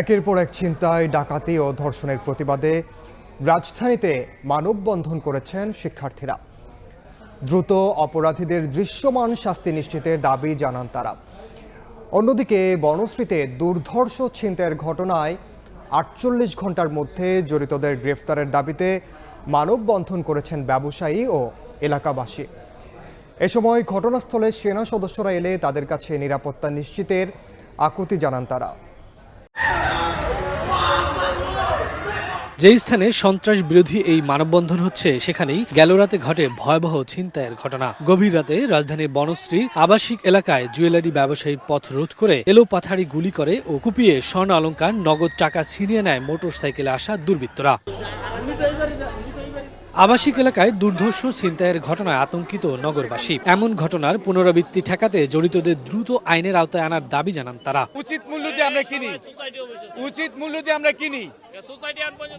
একের পর এক ছিনতাই, ডাকাতি ও ধর্ষণের প্রতিবাদে রাজধানীতে মানববন্ধন করেছেন শিক্ষার্থীরা। দ্রুত অপরাধীদের দৃশ্যমান শাস্তি নিশ্চিতের দাবি জানান তারা। অন্যদিকে, বনশ্রীতে দুর্ধর্ষ ছিনতাইয়ের ঘটনায় আটচল্লিশ ঘণ্টার মধ্যে জড়িতদের গ্রেফতারের দাবিতে মানববন্ধন করেছেন ব্যবসায়ী ও এলাকাবাসী। এ সময় ঘটনাস্থলে সেনা সদস্যরা এলে তাদের কাছে নিরাপত্তা নিশ্চিতের আকুতি জানান তারা। যে স্থানে সন্ত্রাস বিরোধী এই মানববন্ধন হচ্ছে, সেখানেই গেল রাতে ঘটে ভয়াবহ ছিনতাইয়ের ঘটনা। গভীর রাতে রাজধানীর বনশ্রী আবাসিক এলাকায় জুয়েলারি ব্যবসায়ীর পথ রোধ করে এলো পাথারি গুলি করে ও কুপিয়ে স্বর্ণ অলঙ্কার নগদ টাকা ছিনিয়ে নেয় মোটরসাইকেলে আসা দুর্বৃত্তরা। আবাসিক এলাকায় দুর্ধর্ষ ছিনতাইয়ের ঘটনায় আতঙ্কিত নগরবাসী। এমন ঘটনার পুনরাবৃত্তি ঠেকাতে জড়িতদের দ্রুত আইনের আওতায় আনার দাবি জানান তারা। উচিত মূল্য দিয়ে আমরা কিনি। উচিত মূল্য দিয়ে আমরা কিনি।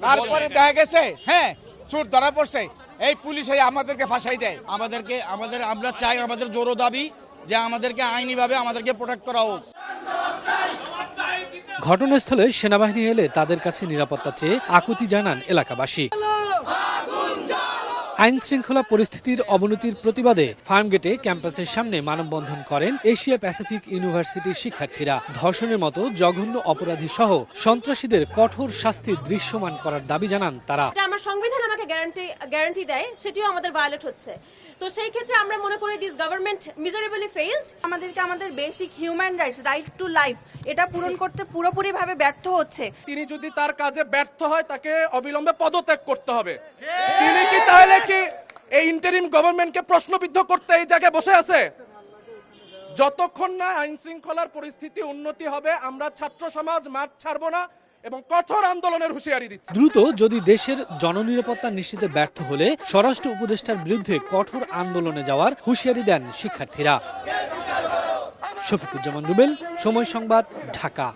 তারপরে দেখা গেছে হ্যাঁ চোর ধরা পড়ছে। এই পুলিশ আমাদেরকে ফাঁসাই দেয়। আমাদেরকে আমাদের আমরা চাই আমাদের জোরো দাবি যে আমাদেরকে আইনিভাবে আমাদেরকে প্রোটেক্ট করা হোক। ঘটনাস্থলে সেনাবাহিনী এলে তাদের কাছে নিরাপত্তা চেয়ে আকুতি জানান এলাকাবাসী। আইন শৃঙ্খলা পরিস্থিতির অবনতির প্রতিবাদে ফার্মগেটে ক্যাম্পাসের সামনে মানববন্ধন করেন এশিয়া প্যাসিফিক ইউনিভার্সিটির শিক্ষার্থীরা। ধর্ষণের মতো জঘন্য অপরাধী সহ সন্ত্রাসীদের কঠোর শাস্তি দৃশ্যমান করার দাবি জানান তারা। আমার সংবিধান আমাকে গ্যারান্টি গ্যারান্টি দেয় সেটিও আমাদের ভায়োলেট হচ্ছে। তো সেই ক্ষেত্রে আমরা মনে করি দিস গভর্নমেন্ট মিজারেবলি ফেইলড আমাদেরকে আমাদের basic human rights right to life এটা পূরণ করতে পুরোপুরিভাবে ব্যর্থ হচ্ছে। তিনি যদি তার কাজে ব্যর্থ হয় তাকে অবিলম্বে পদত্যাগ করতে হবে। তিনি কি তাহলে কি এই ইন্টারিম গভর্নমেন্টকে প্রশ্নবিদ্ধ করতে এই জায়গায় বসে আছে? যতক্ষণ না আইন শৃঙ্খলার পরিস্থিতি উন্নতি হবে, আমরা ছাত্র সমাজ মাঠ ছাড়বো না এবং কঠোর আন্দোলনের হুঁশিয়ারি দিচ্ছি। দ্রুত যদি দেশের জননিরাপত্তা নিশ্চিতে ব্যর্থ হলে স্বরাষ্ট্র উপদেষ্টার বিরুদ্ধে কঠোর আন্দোলনে যাওয়ার হুঁশিয়ারি দেন শিক্ষার্থীরা। শফিকুজ্জামান রুবেল সময় সংবাদ, ঢাকা।